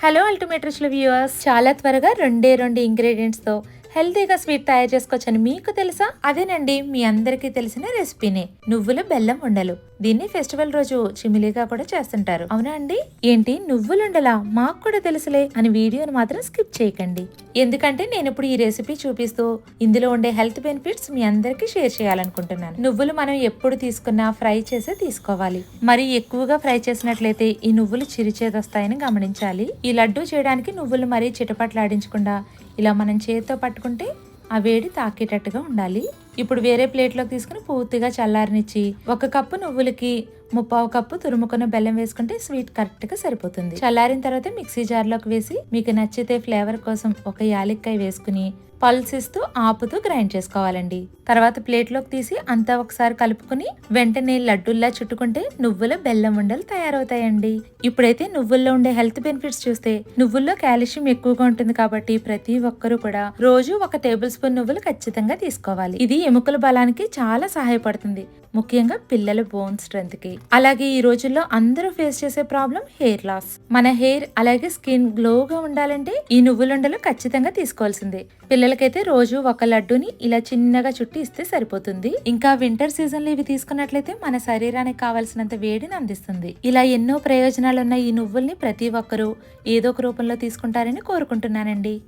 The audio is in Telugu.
హలో అల్టిమేట్రిస్ల వ్యూవర్స్ చాలా త్వరగా రెండే రెండు ఇంగ్రీడియంట్స్తో హెల్తీగా స్వీట్ తయారు చేసుకోవచ్చని మీకు తెలుసా? అదేనండి మీ అందరికీ తెలిసిన రెసిపీనే. నువ్వుల బెల్లం ఉండలు. దీన్ని ఫెస్టివల్ రోజు చిమిలిగా కూడా చేస్తుంటారు. అవునా అండి? ఏంటి నువ్వులుండలా మాకు కూడా తెలుసులే అని వీడియోను మాత్రం స్కిప్ చేయకండి. ఎందుకంటే నేను ఇప్పుడు ఈ రెసిపీ చూపిస్తూ ఇందులో ఉండే హెల్త్ బెనిఫిట్స్ మీ అందరికీ షేర్ చేయాలనుకుంటున్నాను. నువ్వులు మనం ఎప్పుడు తీసుకున్నా ఫ్రై చేసే తీసుకోవాలి. మరి ఎక్కువగా ఫ్రై చేసినట్లయితే ఈ నువ్వులు చిరిచేదొస్తాయని గమనించాలి. ఈ లడ్డూ చేయడానికి నువ్వులు మరీ చిటపట్లాడించకుండా ఇలా మనం చేతితో పట్టుకుంటే ఆ వేడి తాకేటట్టుగా ఉండాలి. ఇప్పుడు వేరే ప్లేట్లోకి తీసుకుని పూర్తిగా చల్లారనిచ్చి ఒక కప్పు నువ్వులకి ముప్పావు కప్పు తురుముకున్న బెల్లం వేసుకుంటే స్వీట్ కరెక్ట్గా సరిపోతుంది. చల్లారిన తర్వాత మిక్సీ జార్లోకి వేసి మీకు నచ్చితే ఫ్లేవర్ కోసం ఒక యాలక్కాయ వేసుకుని పల్స్ ఇస్తూ ఆపుతూ గ్రైండ్ చేసుకోవాలండి. తర్వాత ప్లేట్లోకి తీసి అంతా ఒకసారి కలుపుకుని వెంటనే లడ్డూల్లా చుట్టుకుంటే నువ్వుల బెల్లం ఉండలు తయారవుతాయండి. ఇప్పుడైతే నువ్వుల్లో ఉండే హెల్త్ బెనిఫిట్స్ చూస్తే నువ్వుల్లో కాల్షియం ఎక్కువగా ఉంటుంది కాబట్టి ప్రతి ఒక్కరూ కూడా రోజు ఒక టేబుల్ స్పూన్ నువ్వులు ఖచ్చితంగా తీసుకోవాలి. ఇది ఎముకల బలానికి చాలా సహాయపడుతుంది. ముఖ్యంగా పిల్లల బోన్ స్ట్రెంత్కి. అలాగే ఈ రోజుల్లో అందరూ ఫేస్ చేసే ప్రాబ్లం హెయిర్ లాస్ మన హెయిర్ అలాగే స్కిన్ గ్లోగా ఉండాలంటే ఈ నువ్వులుండలు ఖచ్చితంగా తీసుకోవాల్సిందే. పిల్లలకైతే రోజు ఒక లడ్డూని ఇలా చిన్నగా చుట్టి ఇస్తే సరిపోతుంది. ఇంకా వింటర్ సీజన్లో ఇవి తీసుకున్నట్లయితే మన శరీరానికి కావాల్సినంత వేడిని అందిస్తుంది. ఇలా ఎన్నో ప్రయోజనాలున్న ఈ నువ్వుల్ని ప్రతి ఒక్కరూ ఏదో ఒక రూపంలో తీసుకుంటారని కోరుకుంటున్నానండి.